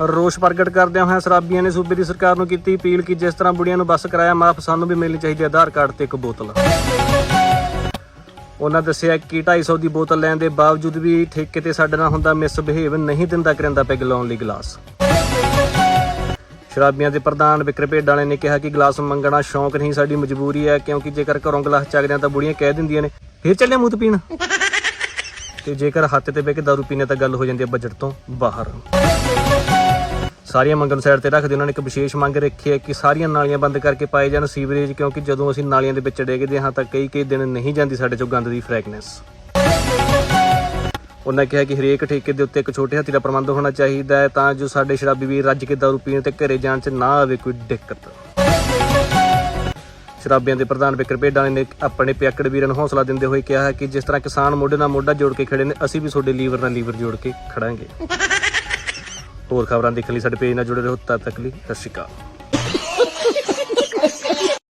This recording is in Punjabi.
ਰੋਸ਼ ਪ੍ਰਗਟ ਕਰਦਿਆਂ ਹੋਇਆਂ ਸ਼ਰਾਬੀਆਂ ਨੇ ਸੂਬੇ ਦੀ ਸਰਕਾਰ ਨੂੰ ਕੀਤੀ ਅਪੀਲ ਕਿ ਜਿਸ ਤਰ੍ਹਾਂ ਬੁੜੀਆਂ ਨੂੰ ਬੱਸ ਕਰਾਇਆ ਮਾਫ, ਸਾਨੂੰ ਵੀ ਮਿਲਣੀ ਚਾਹੀਦੀ ਹੈ, ਆਧਾਰ ਕਾਰਡ ਤੇ ਇੱਕ ਬੋਤਲ। ਉਹਨਾਂ ਦੱਸਿਆ ਕਿ 250 ਦੀ ਬੋਤਲ ਲੈਣ ਦੇ ਬਾਵਜੂਦ ਵੀ ਠੇਕੇ ਤੇ ਸਾਡੇ ਨਾਲ ਹੁੰਦਾ ਮਿਸਬਿਹੇਵ ਨਹੀਂ ਦਿੰਦਾ ਕਰਿੰਦਾ ਪੈਗ ਲਾਉਣ ਲਈ ਗਲਾਸ। ਸ਼ਰਾਬੀਆਂ ਦੇ ਪ੍ਰਧਾਨ ਵਿਕਰਮ ਭੇਡ ਵਾਲੇ ਨੇ ਕਿਹਾ ਕਿ ਗਲਾਸ ਮੰਗਣਾ ਸ਼ੌਂਕ ਨਹੀਂ, ਸਾਡੀ ਮਜਬੂਰੀ ਹੈ, ਕਿਉਂਕਿ ਜੇਕਰ ਘਰੋਂ ਗਲਾਸ ਚੱਕਦੇ ਹਾਂ ਤਾਂ ਬੁੜੀਆਂ ਕਹਿ ਦਿੰਦੀਆਂ ਨੇ, ਫੇਰ ਚੱਲੇ ਮੂੰਹ ਪੀਣ। ਤੇ ਜੇਕਰ ਹੱਥ ਤੇ ਬਹਿ ਕੇ ਦਾਰੂ ਪੀਣੇ ਤਾਂ ਗੱਲ ਹੋ ਜਾਂਦੀ ਹੈ ਬਜਟ ਤੋਂ ਬਾਹਰ। ਸਾਰੀਆਂ ਮੰਗਣ ਸਾਈਡ ਤੇ ਰੱਖਦੇ, ਉਹਨਾਂ ਨੇ ਇੱਕ ਵਿਸ਼ੇਸ਼ ਮੰਗ ਰੱਖੀ ਹੈ ਕਿ ਸਾਰੀਆਂ ਨਾਲੀਆਂ ਬੰਦ ਕਰਕੇ ਪਾਏ ਜਾਣ ਸੀਵਰੇਜ, ਕਿਉਂਕਿ ਜਦੋਂ ਅਸੀਂ ਨਾਲੀਆਂ ਦੇ ਵਿੱਚ ਡੇਗਦੇ ਹਾਂ ਤਾਂ ਕਈ ਕਈ ਦਿਨ ਨਹੀਂ ਜਾਂਦੀ ਸਾਡੇ ਚੋਂ ਗੰਦ ਦੀ ਫ੍ਰੈਗਨੈਂਸ ਉਹਨਾਂ ਕਿਹਾ ਕਿ ਹਰੇਕ ਠੇਕੇ ਦੇ ਉੱਤੇ ਇੱਕ ਛੋਟੇ ਹਾਥੀ ਦਾ ਪ੍ਰਬੰਧ ਹੋਣਾ ਚਾਹੀਦਾ ਹੈ ਤਾਂ ਜੋ ਸਾਡੇ ਸ਼ਰਾਬੀ ਵੀਰ ਰੱਜ ਕੇ ਦਾਰੂ ਪੀਣ ਤੇ ਘਰੇ ਜਾਣ 'ਚ ਨਾ ਆਵੇ ਕੋਈ ਦਿੱਕਤ। ਸ਼ਰਾਬੀਆਂ ਦੇ ਪ੍ਰਧਾਨ ਵਿਕਰ ਭੇਡਾਂ ਨੇ ਆਪਣੇ ਪਿਆਕੜ ਵੀਰਾਂ ਨੂੰ ਹੌਸਲਾ ਦਿੰਦੇ ਹੋਏ ਕਿਹਾ ਕਿ ਜਿਸ ਤਰ੍ਹਾਂ ਕਿਸਾਨ ਮੋਢੇ ਨਾਲ ਮੋਢਾ ਜੋੜ ਕੇ ਖੜੇ ਨੇ, ਅਸੀਂ ਵੀ ਤੁਹਾਡੇ ਲੀਵਰ ਨਾਲ ਲੀਵਰ ਜੋੜ ਕੇ ਖੜਾਂਗੇ। ਹੋਰ ਖਬਰਾਂ ਦੇਖਣ ਲਈ ਸਾਡੇ ਪੇਜ ਨਾਲ ਜੁੜੇ ਰਹੋ ਤਦ ਤੱਕ ਲਈ ਸਤਿ ਸ਼੍ਰੀ ਅਕਾਲ।